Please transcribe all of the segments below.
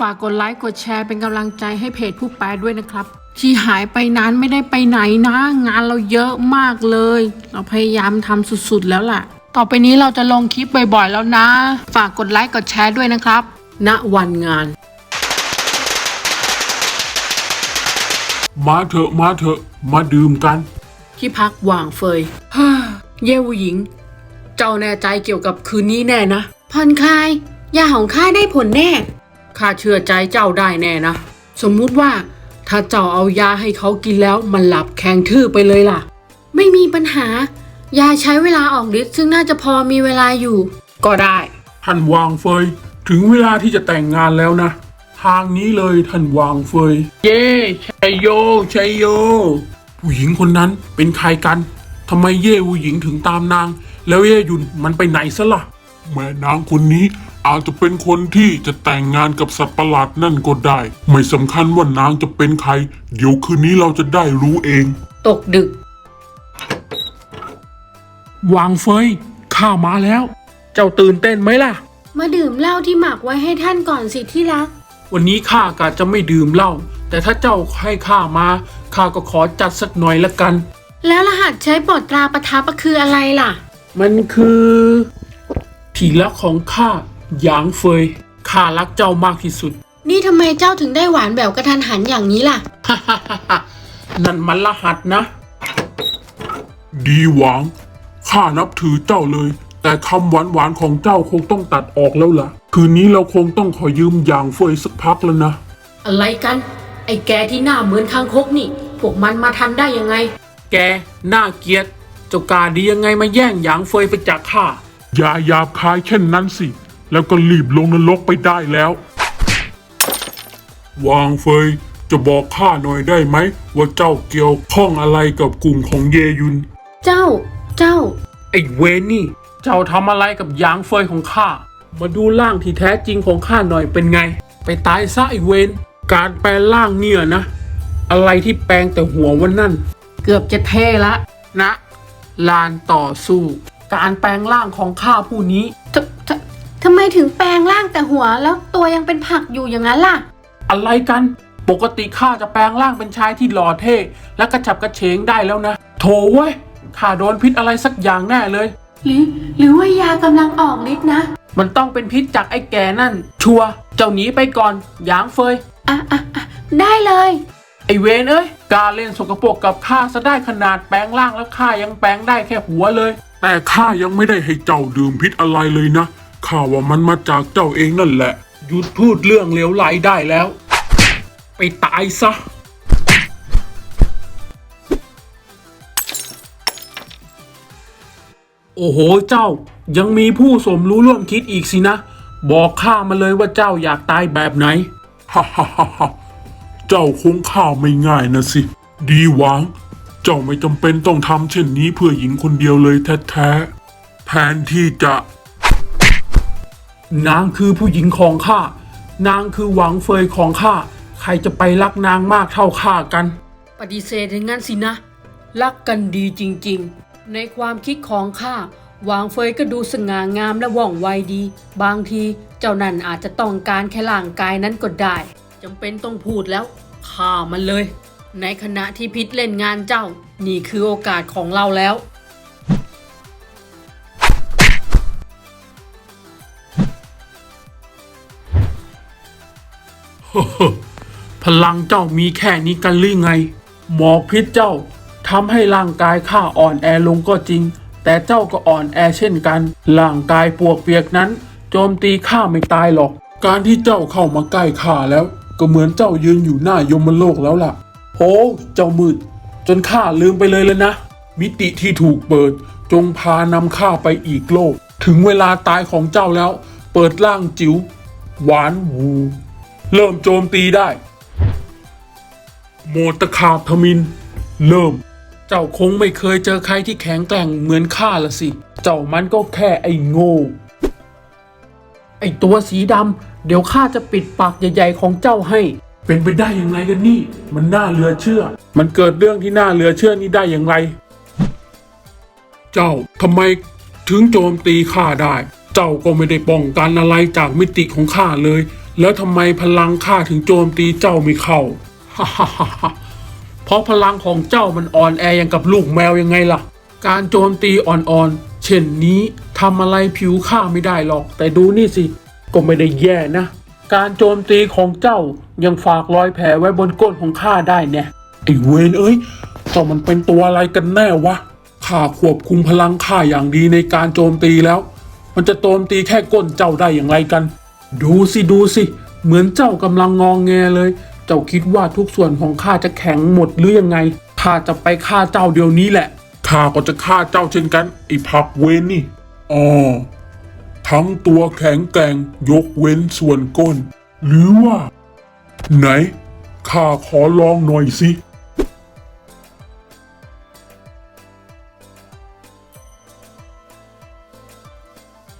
ฝากกดไลค์กดแชร์เป็นกำลังใจให้เพจผู้แปลด้วยนะครับ ที่หายไปนานไม่ได้ไปไหนนะ งานเราเยอะมากเลย เราพยายามทำสุดๆแล้วล่ะ ต่อไปนี้เราจะลงคลิปบ่อยๆแล้วนะ ฝากกดไลค์กดแชร์ด้วยนะครับ ณวันงาน มาเถอะมาเถอะมาดื่มกัน ที่พักว่างเฟยฮ่าเย่ผู้หญิง เจ้าแน่ใจเกี่ยวกับคืนนี้แน่นะ ผ่อนคลายยาของข้าได้ผลแน่ ข้าเชื่อใจเจ้าได้แน่นะ สมมุติว่าถ้าเจ้าเอายาให้เขากินแล้วมันหลับแข็งทื่อไปเลยล่ะ ไม่มีปัญหา ยาใช้เวลาออกฤทธิ์ซึ่งน่าจะพอมีเวลาอยู่ ก็ได้ ท่านวางเฟย ถึงเวลาที่จะแต่งงานแล้วนะ ทางนี้เลยท่านวางเฟย เย่ชัยโยชัยโย ผู้หญิงคนนั้นเป็นใครกันทำไมเย่ผู้หญิงถึงตามนาง แล้วเย่ยุนมันไปไหนซะละ่ะ แม่นางคนนี้ อาจจะเป็นคนที่จะแต่งงานกับสัตว์ประหลาดนั่นก็ได้ ไม่สำคัญว่านางจะเป็นใคร เดี๋ยวคืนนี้เราจะได้รู้เอง ตกดึก วางเฟยข้ามาแล้ว เจ้าตื่นเต้นไหมล่ะ มาดื่มเหล้าที่หมักไว้ให้ท่านก่อนสิที่รัก วันนี้ข้ากะจะไม่ดื่มเหล้าแต่ถ้าเจ้าให้ข้ามาข้าก็ขอจัดสักหน่อยละกัน แล้วรหัสใช้ปลดตราประทับอะคืออะไรล่ะ มันคือ ที่รักของข้า หยางเฟยข้ารักเจ้ามากที่สุด นี่ทำไมเจ้าถึงได้หวานแบบกระทันหันอย่างนี้ล่ะนั่นมันรหัสนะ ดีหวังข้านับถือเจ้าเลย แต่คำหวานหวานๆของเจ้าคงต้องตัดออกแล้วล่ะ คืนนี้เราคงต้องขอยืมอย่างเฟยสักพักแล้วนะ อะไรกัน ไอ้แกที่หน้าเหมือนคางคกนี่ พวกมันมาทันได้ยังไง แกหน้าเกลียด เจ้ากาดียังไงมาแย่งหยางเฟยไปจากข้า อย่าหยาบคายเช่นนั้นสิ แล้วก็รีบลงนรกไปได้แล้ว วางเฟย จะบอกข้าหน่อยได้ไหม ว่าเจ้าเกี่ยวข้องอะไรกับกลุ่มของเยยุน เจ้า เจ้า ไอ้เวนนี่ เจ้าทำอะไรกับหยางเฟยของข้า มาดูร่างที่แท้จริงของข้าหน่อยเป็นไง ไปตายซะไอ้เวน การแปลงร่างเนี่ยนะ อะไรที่แปลงแต่หัววันนั่น เกือบจะเท่ละ นะ ลานต่อสู้ การแปลงร่างของข้าผู้นี้ทท ทำไมถึงแปลงร่างแต่หัวแล้วตัวยังเป็นผักอยู่อย่างนั้นล่ะ อะไรกัน ปกติข้าจะแปลงร่างเป็นชายที่หล่อเท่ และกระฉับกระเฉงได้แล้วนะ โถเว้ยข้าโดนพิษอะไรสักอย่างแน่เลย หรือหรือว่ายากำลังออกฤทธิ์นะ มันต้องเป็นพิษจากไอ้แก่นั่น ชัวร์เจ้าหนีไปก่อนหยางเฟย อะอะอะได้เลย ไอเวนเอ้ยกล้ารเล่นสกปรกกับข้าซะได้ขนาดแปลงร่างแล้วข้ายังแปลงได้แค่หัวเลย แต่ข้ายังไม่ได้ให้เจ้าดื่มพิษอะไรเลยนะ ข้าว่ามันมาจากเจ้าเองนั่นแหละ หยุดพูดเรื่องเลวไหลได้แล้ว ไปตายซะ โอ้โหเจ้า ยังมีผู้สมรู้ร่วมคิดอีกสินะ บอกข้ามาเลยว่าเจ้าอยากตายแบบไหน ฮ่าฮ่าฮ่าฮ่าเจ้าคงข้าไม่ง่ายนะสิ ดีหวัง เจ้าไม่จำเป็นต้องทำเช่นนี้เพื่อหญิงคนเดียวเลยแท้ๆแทนที่จะ นางคือผู้หญิงของข้า นางคือหวังเฟยของข้า ใครจะไปรักนางมากเท่าข้ากัน ปฏิเสธอย่างนั้นสินะ รักกันดีจริงๆ ในความคิดของข้าหวางเฟยก็ดูสง่างามและว่องไวดี บางทีเจ้านั่นอาจจะต้องการแค่ร่างกายนั้นก็ได้จำเป็นต้องพูดแล้วฆ่ามันเลย ในขณะที่พิษเล่นงานเจ้า นี่คือโอกาสของเราแล้ว พลังเจ้ามีแค่นี้กันหรือไง หมอกพิษเจ้าทำให้ร่างกายข้าอ่อนแอลงก็จริง แต่เจ้าก็อ่อนแอเช่นกัน ร่างกายปวกเปียกนั้น โจมตีข้าไม่ตายหรอก การที่เจ้าเข้ามาใกล้ข้าแล้ว ก็เหมือนเจ้ายืนอยู่หน้ายมโลกแล้วล่ะโหเจ้ามืด จนข้าลืมไปเลยแล้วนะ มิติที่ถูกเปิด จงพานำข้าไปอีกโลก ถึงเวลาตายของเจ้าแล้ว เปิดร่างจิ๋วหวานหู เริ่มโจมตีได้ โมตะขาบทมิน เริ่ม เจ้าคงไม่เคยเจอใครที่แข็งแกร่งเหมือนข้าละสิ เจ้ามันก็แค่ไอ้โง่ ไอ้ตัวสีดำเดี๋ยวข้าจะปิดปากใหญ่ๆของเจ้าให้ เป็นไปได้ยังไงกันนี่ มันน่าเหลือเชื่อ มันเกิดเรื่องที่น่าเหลือเชื่อนี้ได้อย่างไร เจ้าทำไมถึงโจมตีข้าได้ เจ้าก็ไม่ได้ป้องกันอะไรจากมิติของข้าเลย แล้วทำไมพลังข้าถึงโจมตีเจ้าไม่เข้าฮ่าฮ่าฮ่าเพราะพลังของเจ้ามันอ่อนแออย่างกับลูกแมวยังไงล่ะ การโจมตีอ่อนๆ เช่นนี้ทำอะไรผิวข้าไม่ได้หรอก แต่ดูนี่สิ ก็ไม่ได้แย่นะ การโจมตีของเจ้ายังฝากรอยแผลไว้บนก้นของข้าได้เนี่ยไอ้เวนเอ้ยเจ้ามันเป็นตัวอะไรกันแน่วะข้าควบคุมพลังข้าอย่างดีในการโจมตีแล้ว มันจะโจมตีแค่ก้นเจ้าได้อย่างไรกัน ดูสิดูสิ เหมือนเจ้ากำลังงองแงเลย เจ้าคิดว่าทุกส่วนของข้าจะแข็งหมดหรือยังไงข้าจะไปฆ่าเจ้าเดี๋ยวนี้แหละข้าก็จะฆ่าเจ้าเช่นกันไอ้ผักเวนนี่อ๋อทั้งตัวแข็งแกร่งยกเว้นส่วนก้น หรือว่า ไหนข้าขอลองหน่อยสิ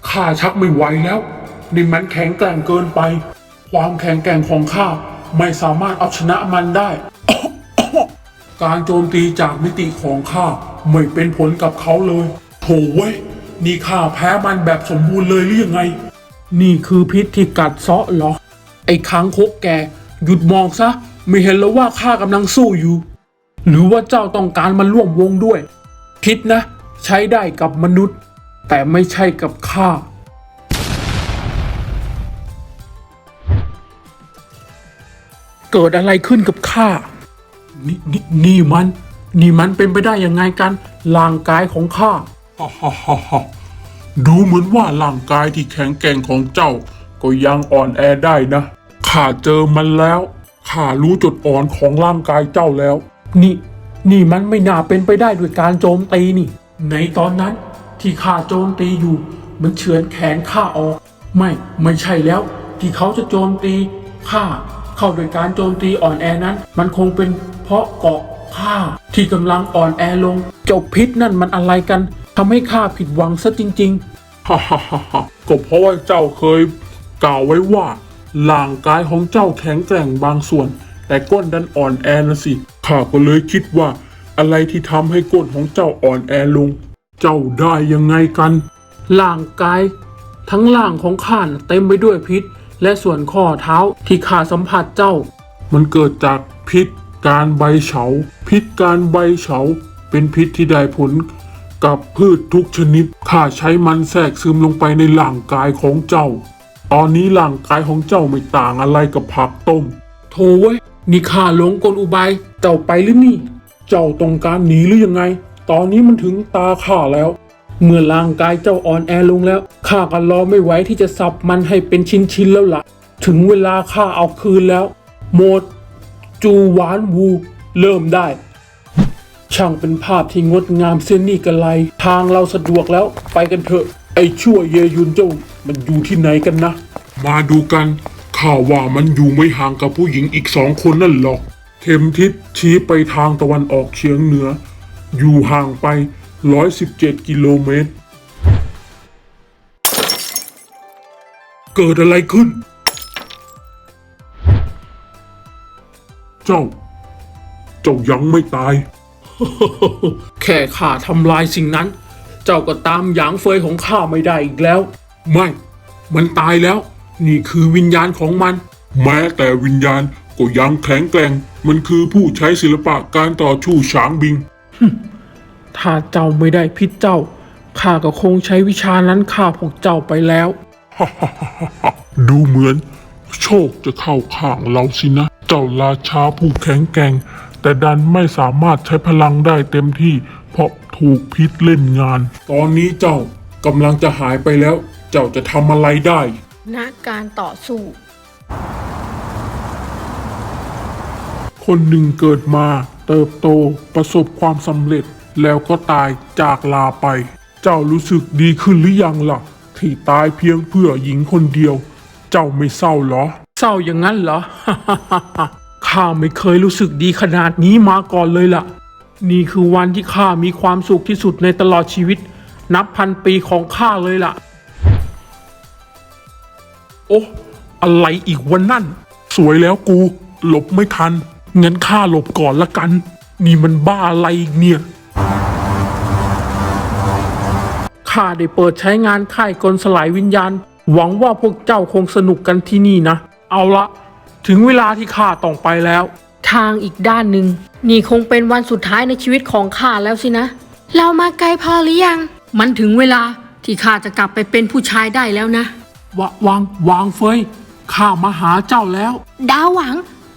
ข้าชักไม่ไหวแล้ว นี่มันแข็งแกร่งเกินไป ความแข็งแกร่งของข้าไม่สามารถเอาชนะมันได้ การโจมตีจากมิติของข้าไม่เป็นผลกับเขาเลย โถเว้ย นี่ข้าแพ้มันแบบสมบูรณ์เลยหรือยังไง นี่คือพิษที่กัดเซาะเหรอ ไอ้ค้างคกแก หยุดมองซะ ไม่เห็นแล้วว่าข้ากำลังสู้อยู่ หรือว่าเจ้าต้องการมาร่วมวงด้วยพิษนะ ใช้ได้กับมนุษย์ แต่ไม่ใช่กับข้า เกิดอะไรขึ้นกับข้านี่นี่นี่มัน นี่มันเป็นไปได้ยังไงกันร่างกายของข้าฮ่าฮ่าฮ่าฮ่าดูเหมือนว่าร่างกายที่แข็งแกร่งของเจ้า ก็ยังอ่อนแอได้นะข้าเจอมันแล้วข้ารู้จุดอ่อนของร่างกายเจ้าแล้ว นี่ นี่มันไม่น่าเป็นไปได้ด้วยการโจมตีนี่ ในตอนนั้นที่ข้าโจมตีอยู่ มันเฉือนแขนข้าออก ไม่ไม่ใช่แล้ว ที่เขาจะโจมตีข้า เข้าโดยการโจมตีอ่อนแอนั้น มันคงเป็นเพราะเกาะข้าที่กำลังอ่อนแอลง เจ้าพิษนั่นมันอะไรกันทำให้ข้าผิดหวังซะจริงๆฮ่าฮ่าฮ่าฮ่าก็เพราะว่าเจ้าเคยกล่าวไว้ว่าร่างกายของเจ้าแข็งแกร่งบางส่วน แต่ก้นดันอ่อนแอนะสิข้าก็เลยคิดว่า อะไรที่ทำให้ก้นของเจ้าอ่อนแอลง เจ้าได้ยังไงกันร่างกาย ทั้งร่างของข้าน่ะเต็มไปด้วยพิษ และส่วนข้อเท้าที่ข้าสัมผัสเจ้า มันเกิดจากพิษการใบเฉา พิษการใบเฉา เป็นพิษที่ได้ผลกับพืชทุกชนิดข้าใช้มันแทรกซึมลงไปในร่างกายของเจ้า ตอนนี้ร่างกายของเจ้าไม่ต่างอะไรกับผักต้ม โถเว้ยนี่ข้าหลงกลอุบายเจ้าไปหรือนี่ เจ้าต้องการหนีหรือยังไง ตอนนี้มันถึงตาข้าแล้ว เมื่อร่างกายเจ้าอ่อนแอลงแล้วข้าก็รอไม่ไหวที่จะสับมันให้เป็นชิ้นๆแล้วล่ะ ถึงเวลาข้าเอาคืนแล้ว โหมด จูหวานวู เริ่มได้ ช่างเป็นภาพที่งดงามเส้นนี่กันไร ทางเราสะดวกแล้วไปกันเถอะ ไอ้ชั่วเยยุนเจ้ามันอยู่ที่ไหนกันนะ มาดูกันข้าว่ามันอยู่ไม่ห่างกับผู้หญิงอีกสองคนนั่นหรอก เข็มทิศชี้ไปทางตะวันออกเฉียงเหนือ อยู่ห่างไป 117 กิโลเมตร เกิดอะไรขึ้น เจ้า เจ้ายังไม่ตาย แค่ข้าทำลายสิ่งนั้น เจ้าก็ตามหยางเฟยของข้าไม่ได้อีกแล้ว ไม่ มันตายแล้ว นี่คือวิญญาณของมัน แม้แต่วิญญาณก็ยังแข็งแกร่ง มันคือผู้ใช้ศิลปะการต่อชู่ฉางบิง ถ้าเจ้าไม่ได้พิษเจ้าข้าก็คงใช้วิชานั้นฆ่าพวกเจ้าไปแล้ว ดูเหมือน โชคจะเข้าข้างเราสินะ เจ้าราชาผู้แข็งแกร่ง แต่ดันไม่สามารถใช้พลังได้เต็มที่ เพราะถูกพิษเล่นงาน ตอนนี้เจ้ากำลังจะหายไปแล้ว เจ้าจะทำอะไรได้ณการต่อสู้ คนหนึ่งเกิดมาเติบโตประสบความสำเร็จ แล้วก็ตายจากลาไป เจ้ารู้สึกดีขึ้นหรือยังล่ะ ที่ตายเพียงเพื่อหญิงคนเดียว เจ้าไม่เศร้าเหรอ เศร้าอย่างนั้นเหรอ ข้าไม่เคยรู้สึกดีขนาดนี้มาก่อนเลยล่ะ นี่คือวันที่ข้ามีความสุขที่สุดในตลอดชีวิต นับพันปีของข้าเลยล่ะ โอ้อะไรอีกวันนั่น สวยแล้วกู หลบไม่ทัน งั้นข้าหลบก่อนละกัน นี่มันบ้าอะไรอีกเนี่ย ข้าได้เปิดใช้งานค่ายกลสลายวิญญาณ หวังว่าพวกเจ้าคงสนุกกันที่นี่นะ เอาละ ถึงเวลาที่ข้าต้องไปแล้ว ทางอีกด้านหนึ่ง นี่คงเป็นวันสุดท้ายในชีวิตของข้าแล้วสินะ เรามาไกลพอหรือยัง มันถึงเวลาที่ข้าจะกลับไปเป็นผู้ชายได้แล้วนะวะวางวางเฟยข้ามาหาเจ้าแล้ว ดาวหวัง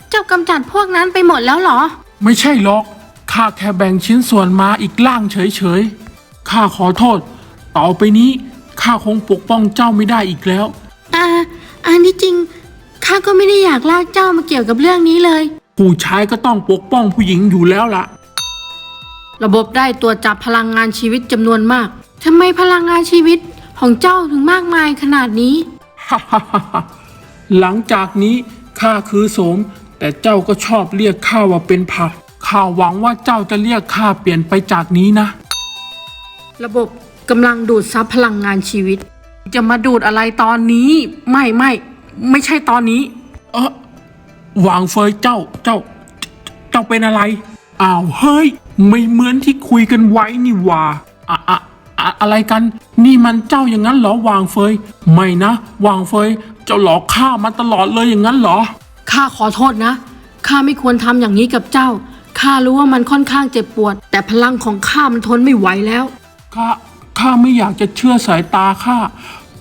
เจ้ากำจัดพวกนั้นไปหมดแล้วเหรอ ไม่ใช่หรอกข้าแค่แบ่งชิ้นส่วนมาอีกล่างเฉยๆข้าขอโทษ ต่อไปนี้ข้าคงปกป้องเจ้าไม่ได้อีกแล้ว อ่า อันที่จริงข้าก็ไม่ได้อยากลากเจ้ามาเกี่ยวกับเรื่องนี้เลย ผู้ชายก็ต้องปกป้องผู้หญิงอยู่แล้วล่ะ ระบบได้ตรวจจับพลังงานชีวิตจำนวนมากทำไมพลังงานชีวิตของเจ้าถึงมากมายขนาดนี้ หลังจากนี้ข้าคือโสม แต่เจ้าก็ชอบเรียกข้าว่าเป็นผักข้าหวังว่าเจ้าจะเรียกข้าเปลี่ยนไปจากนี้นะ ระบบ กำลังดูดซับพลังงานชีวิต จะมาดูดอะไรตอนนี้ ไม่ไม่ ไม่ใช่ตอนนี้ เออวางเฟยเจ้าเจ้า เจ้าเป็นอะไร อ้าวเฮ้ย ไม่เหมือนที่คุยกันไว้นี่หว่าอะอะอะอะไรกัน นี่มันเจ้าอย่างนั้นเหรอวางเฟย ไม่นะวางเฟย เจ้าหลอกข้ามาตลอดเลยอย่างนั้นเหรอ ข้าขอโทษนะ ข้าไม่ควรทำอย่างนี้กับเจ้า ข้ารู้ว่ามันค่อนข้างเจ็บปวด แต่พลังของข้ามันทนไม่ไหวแล้ว ข้า ข้าไม่อยากจะเชื่อสายตาข้า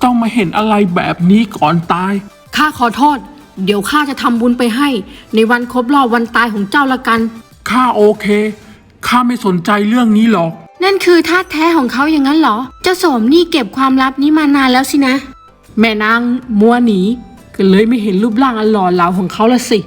ต้องมาเห็นอะไรแบบนี้ก่อนตาย ข้าขอโทษ เดี๋ยวข้าจะทำบุญไปให้ ในวันครบรอบวันตายของเจ้าละกัน ข้าโอเค ข้าไม่สนใจเรื่องนี้หรอก นั่นคือท่าตุแท้ของเขาอย่างนั้นเหรอ เจ้าโสมนี่เก็บความลับนี้มานานแล้วสินะ แม่นางมัวหนี ก็เลยไม่เห็นรูปร่างอันหล่อเหลาของเขาละสิ